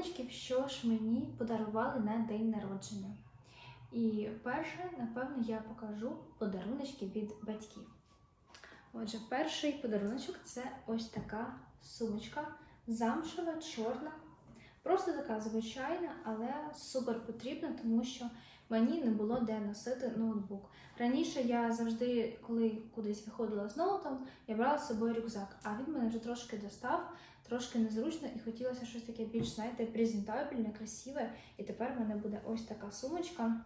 подаруночків, що ж мені подарували на день народження. І перше, напевно, я покажу подаруночки від батьків. Отже, перший подаруночок це ось така сумочка, замшева, чорна. Просто така звичайна, але супер потрібна, тому що мені не було де носити ноутбук. Раніше я завжди, коли кудись виходила з ноутом, я брала з собою рюкзак, а він мене вже трошки достав, трошки незручно, і хотілося щось таке більш, знаєте, презентабельне, красиве. І тепер в мене буде ось така сумочка.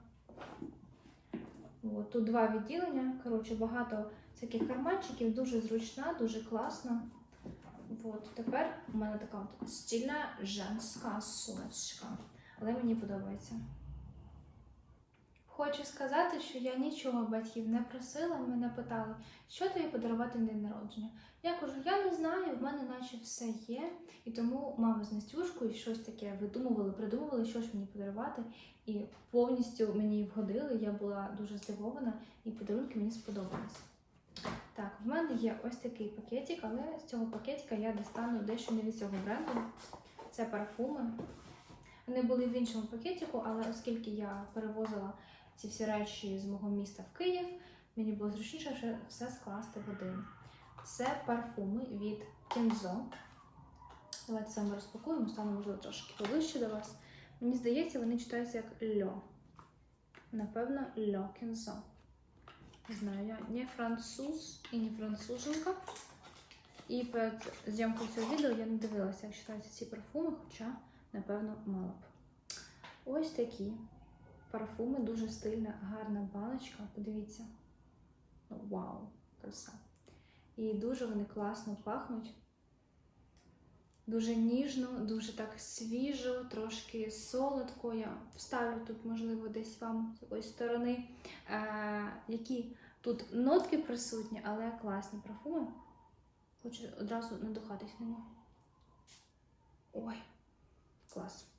От, тут два відділення. Коротше, багато всяких карманчиків, дуже зручна, дуже класна. От, тепер у мене така от стильна женська сумочка. Але мені подобається. Хочу сказати, що я нічого батьків не просила, мене питали, що тобі подарувати на день народження. Я кажу, я не знаю, в мене наче все є. І тому мама з Настюшкою щось таке видумували, придумували, що ж мені подарувати. І повністю мені вгодили. Я була дуже здивована, і подарунки мені сподобались. Так, в мене є ось такий пакетик, але з цього пакетика я достану дещо не від цього бренду. Це парфуми. Вони були в іншому пакетику, але оскільки я перевозила ці всі речі з мого міста в Київ, мені було зручніше все скласти в один. Це парфуми від Kenzo. Давайте з розпакуємо, стану, можливо, трошки поближче до вас. Мені здається, вони читаються як льо. Напевно, льо Kenzo. Не знаю, я не француз і не француженка. І перед зйомкою цього відео я не дивилася, як читаються ці парфуми, хоча, напевно, мала б. Ось такі парфуми, дуже стильна, гарна баночка. Подивіться. Ну, вау, краса. І дуже вони класно пахнуть. Дуже ніжно, дуже так свіжо, трошки солодко. Я вставлю тут, можливо, десь вам з якоїсь сторони, е, які тут нотки присутні, але класні парфуми. Хочу одразу надухатись на нього. Ой, клас.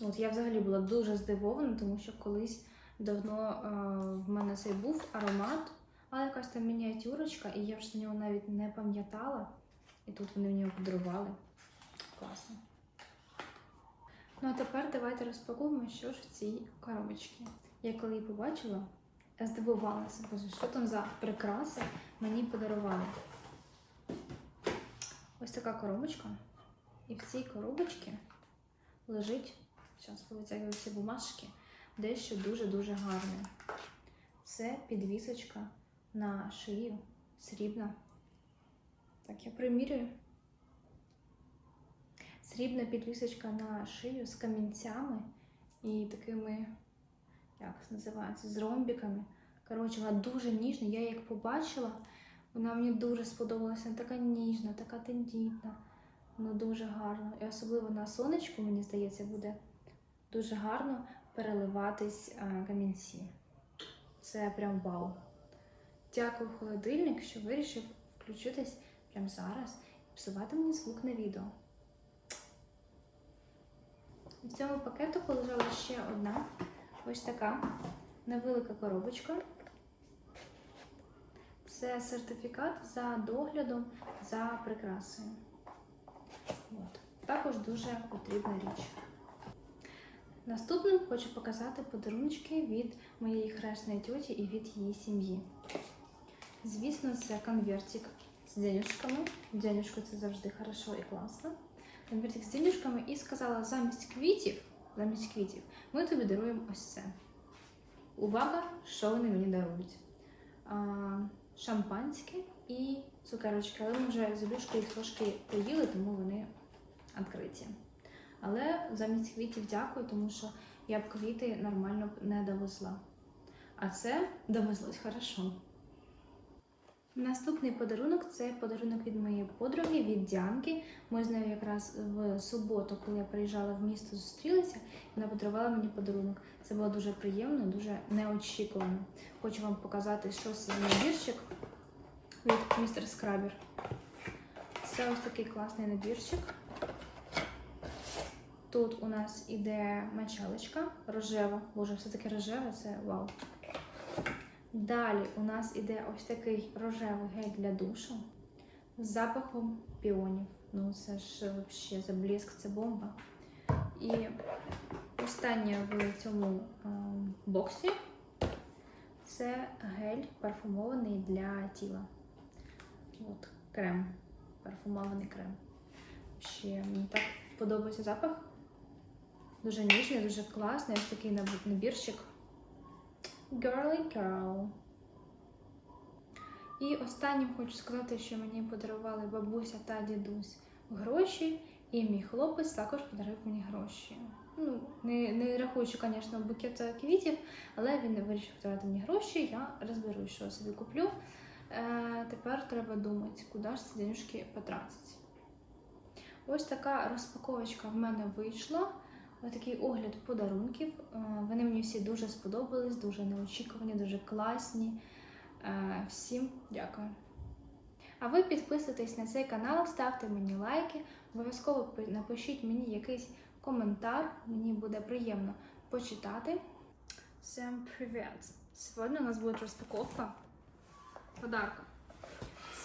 От я взагалі була дуже здивована, тому що колись давно е, в мене цей був аромат, але якась там мініатюрочка, і я вже за нього навіть не пам'ятала. І тут вони мені подарували. Класно. Ну а тепер давайте розпакуємо, що ж в цій коробочці. Я коли її побачила, здивувалася, боже, що там за прикраси мені подарували. Ось така коробочка. І в цій коробочці лежить, зараз повитягую ці бумажки, дещо дуже-дуже гарне. Це підвісочка на шию, срібна. Так, я примірюю. Срібна підвісочка на шию з камінцями і такими, як це називається, з ромбіками. Коротше, вона дуже ніжна. Я її як побачила, вона мені дуже сподобалася. Вона така ніжна, така тендітна. Вона дуже гарна. І особливо на сонечку, мені здається, буде дуже гарно переливатись камінці. Це прям вау. Дякую, холодильник, що вирішив включитись прямо зараз і псувати мені звук на відео. В цьому пакетику лежала ще одна ось така невелика коробочка. Це сертифікат за доглядом за прикрасою. От. Також дуже потрібна річ. Наступним хочу показати подарунки від моєї хресної тьоті і від її сім'ї. Звісно, це конвертик з денюжками. Денюжку це завжди хорошо і класно. Конвертик з денюжками і сказала, замість квітів, замість квітів ми тобі даруємо ось це. Увага, що вони мені дарують. Шампанське і цукерочки. Але ми вже з їх трошки поїли, тому вони відкриті. Але замість квітів дякую, тому що я б квіти нормально б не довезла. А це довезлось хорошо. Наступний подарунок це подарунок від моєї подруги, від Діанки. Ми з нею якраз в суботу, коли я приїжджала в місто, зустрілися, вона подарувала мені подарунок. Це було дуже приємно, дуже неочікувано. Хочу вам показати, що це набірчик від містер Скрабер. Це ось такий класний набірчик. Тут у нас іде мочалочка рожева. Боже, все таки рожеве, це вау. Далі у нас іде ось такий рожевий гель для душу. з запахом піонів. Ну, це ж взагалі за це бомба. І останнє в цьому е, боксі це гель парфумований для тіла. От, крем. Парфумований крем. Ще мені так подобається запах. Дуже ніжний, дуже класний. Ось такий набірчик. Girly Girl. І останнім хочу сказати, що мені подарували бабуся та дідусь гроші, і мій хлопець також подарив мені гроші. Ну, не, не рахуючи, звісно, букет квітів, але він вирішив подарувати мені гроші, я розберусь, що собі куплю. Е, тепер треба думати, куди ж ці денюжки потратити. Ось така розпаковочка в мене вийшла. Такий огляд подарунків. Е, Вони мені всі дуже сподобались, дуже неочікувані, дуже класні. Е, Всім дякую. А ви підписуйтесь на цей канал, ставте мені лайки, обов'язково напишіть мені якийсь коментар, мені буде приємно почитати. Всем привіт! Сьогодні у нас буде розпаковка подарка.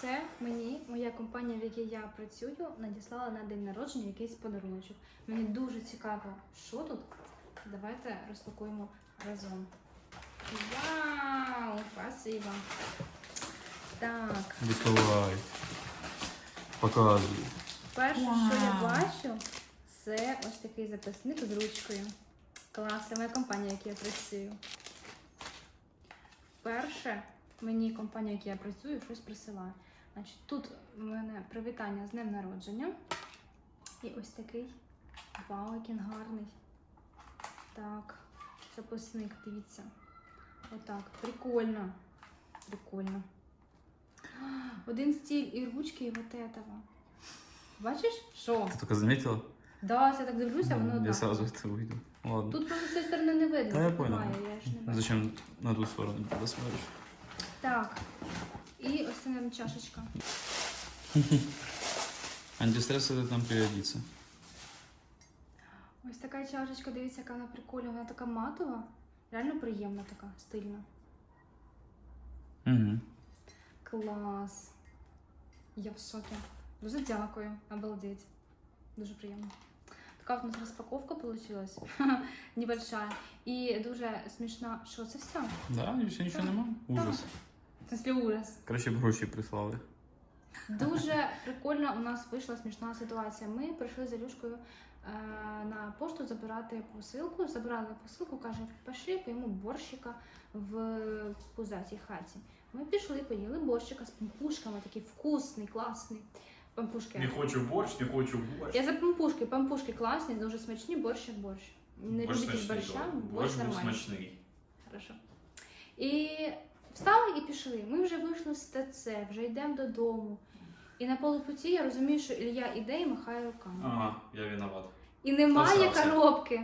Це мені моя компанія, в якій я працюю, надіслала на день народження якийсь подаруночок. Мені дуже цікаво, що тут. Давайте розпакуємо разом. Вау! Спасибо! Так, Відкривай. Показуй. перше, що я бачу, це ось такий записник з ручкою. Клас, це моя компанія, в якій я працюю. Вперше мені компанія, в якій я працюю, щось присилає. Значить, тут у мене привітання з днем народження. І ось такий. Вау, який він гарний. Так, записник, дивіться. Отак. Прикольно. Прикольно. Один стиль і ручки, і вот этого. Бачиш? Що? Ты только заметила? Да, я так дивлюся, воно я однаково. сразу это увидел. Ладно. Тут просто з цієї сторони не видно. Та я понял. Немає, я ж не бачу. Зачем на ту сторону туда смотришь? Так. І ось нам чашечка. Антистресс это там пригодится. Ось така чашечка, дивіться, яка вона прикольна. Вона така матова. Реально приємна така, стильна. Угу. Клас. Я в шокі. Дуже дякую. Обалдеть. Дуже приємно. Така от у нас розпаковка вийшла. Небольшая. І дуже смішна. Що це все? Да, і все нічого нема. Ужас. Смысле ужас. Краще б гроші прислали. Дуже прикольно у нас вийшла смішна ситуація. Ми прийшли з Ілюшкою е, на пошту забирати посилку. Забрали посилку, каже, пішли, поїмо борщика в пузатій хаті. Ми пішли, поїли борщика з пампушками, такий вкусний, класний. Пампушки. Не хочу борщ, не хочу борщ. Я за пампушки. Пампушки класні, дуже смачні, борщ як борщ. Не борщ любитель смачний, борща, борщ борщ був нормальний. смачний. Хорошо. І встали і пішли. Ми вже вийшли з ТЦ, вже йдемо додому. І на полупуті я розумію, що Ілля іде і махає руками. Ага, я виноват. І немає коробки.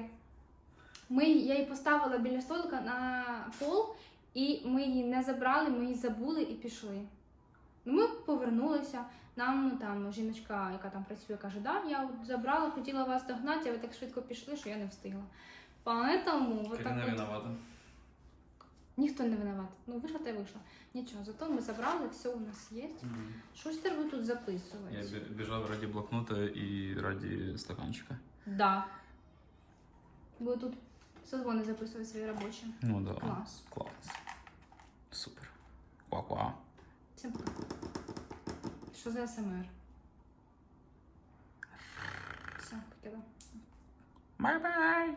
Ми, я її поставила біля столика на пол, і ми її не забрали, ми її забули і пішли. Ну, ми повернулися. Нам ну, там жіночка, яка там працює, каже, да, я от забрала, хотіла вас догнати, а ви так швидко пішли, що я не встигла. Поэтому вот так Карина от... виновата. Ніхто не винуват. Ну, вийшла та й вийшла. Нічого, зато ми забрали, все у нас є. Мгм. Що ж треба тут Я записувати? бі- біжав раді блокнота і раді стаканчика. Да. Бо тут созвони записувати свої робочі. Ну да. Клас. Клас. Супер. Ква-ква. Всім пока. Що за СМР? Все, покидав. Бай-бай!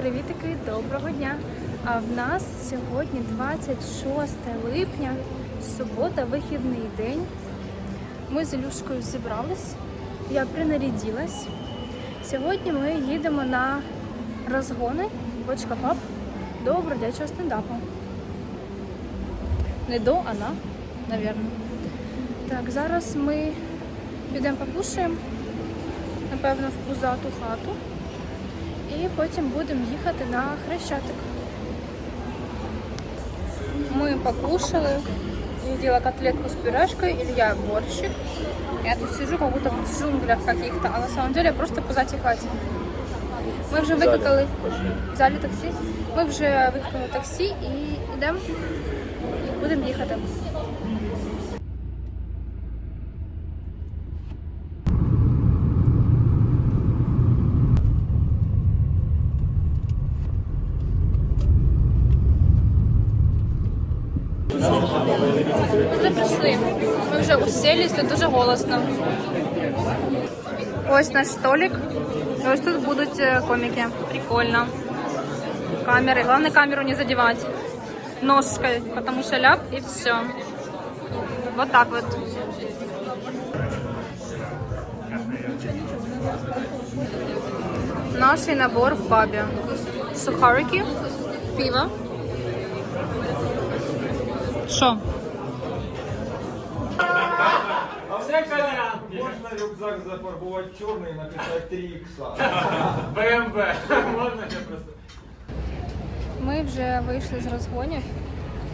Привітики, доброго дня! А в нас сьогодні 26 липня, субота, вихідний день. Ми з Ілюшкою зібрались, я принарядилась. Сьогодні ми їдемо на розгони Бочка Паб до бродячого стендапу. Не до, а на, напевно. Так, зараз ми підемо покушаємо, напевно, в пузату хату. І потім будемо їхати на Хрещатик. Мы покушали. Я делала котлетку с пюрешкой, Илья борщик. Я тут сижу как будто в джунглях каких-то, а на самом деле я просто позаті хаті. Ми вже викликали в залі таксі. Ми вже викликали таксі і йдемо. Будемо їхати. Тут дуже голосно. Ось наш столик. І ось тут будуть коміки. Прикольно. Камеры. Главное камеру не задевать. Ножкой, потому что ляп и все. Вот так вот. Наш набор в пабе. Сухарики, пиво. Що? А все Можна рюкзак зафарбувати чорний і написати 3 ікса. БМВ. Можна я просто. Ми вже вийшли з розгонів.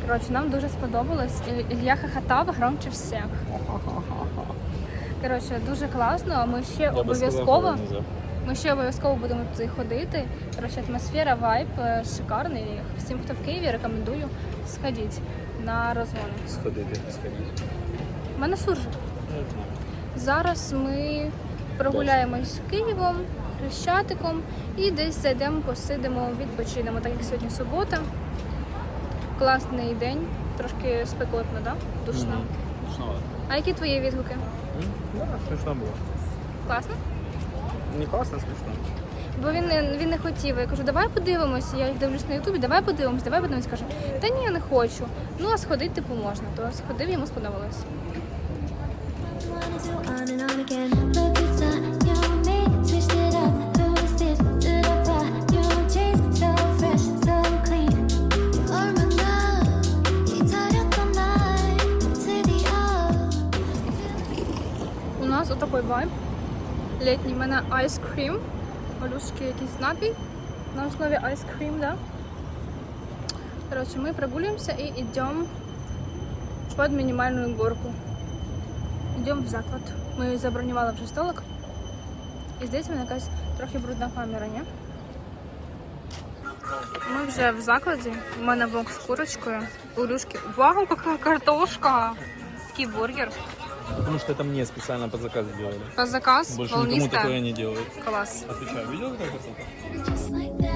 Коротше, нам дуже сподобалось. І- Ілля хохотав громче всіх. Коротше, дуже класно. Ми ще обов'язково. Ми ще обов'язково будемо туди ходити. Коротше, атмосфера, вайб е, шикарний. Всім, хто в Києві, рекомендую сходити на розгони. Сходити, сходити. У мене суржик. Зараз ми прогуляємось Києвом, Хрещатиком і десь зайдемо, посидимо, відпочинемо, так як сьогодні субота. Класний день, трошки спекотно, да? Душно. А які твої відгуки? Да, смешно было. Класно? Не классно, смешно. Бо він не, він не хотів. Я кажу, давай подивимось. Я їх дивлюсь на Ютубі, давай подивимось, давай подивимось. Каже, та ні, я не хочу. Ну а сходити типу можна. То сходив, йому сподобалось. У нас отакий вайб. Літній У мене айскрім. Малюшки якийсь напій. На основі айскрім, да? Коротше, ми прогулюємося і йдемо під мінімальну горку. Йдемо в заклад. Ми забронювали вже столик. І здається, в мене якась трохи брудна камера, ні? Ми вже в закладі. У мене блок з курочкою. У Люшки. Вау, яка картошка! Такий бургер. Потому что это мне специально под заказ делали. По заказ, Больше никому волнистая. такое не делают. Класс. Отвечаю, видел какая красота?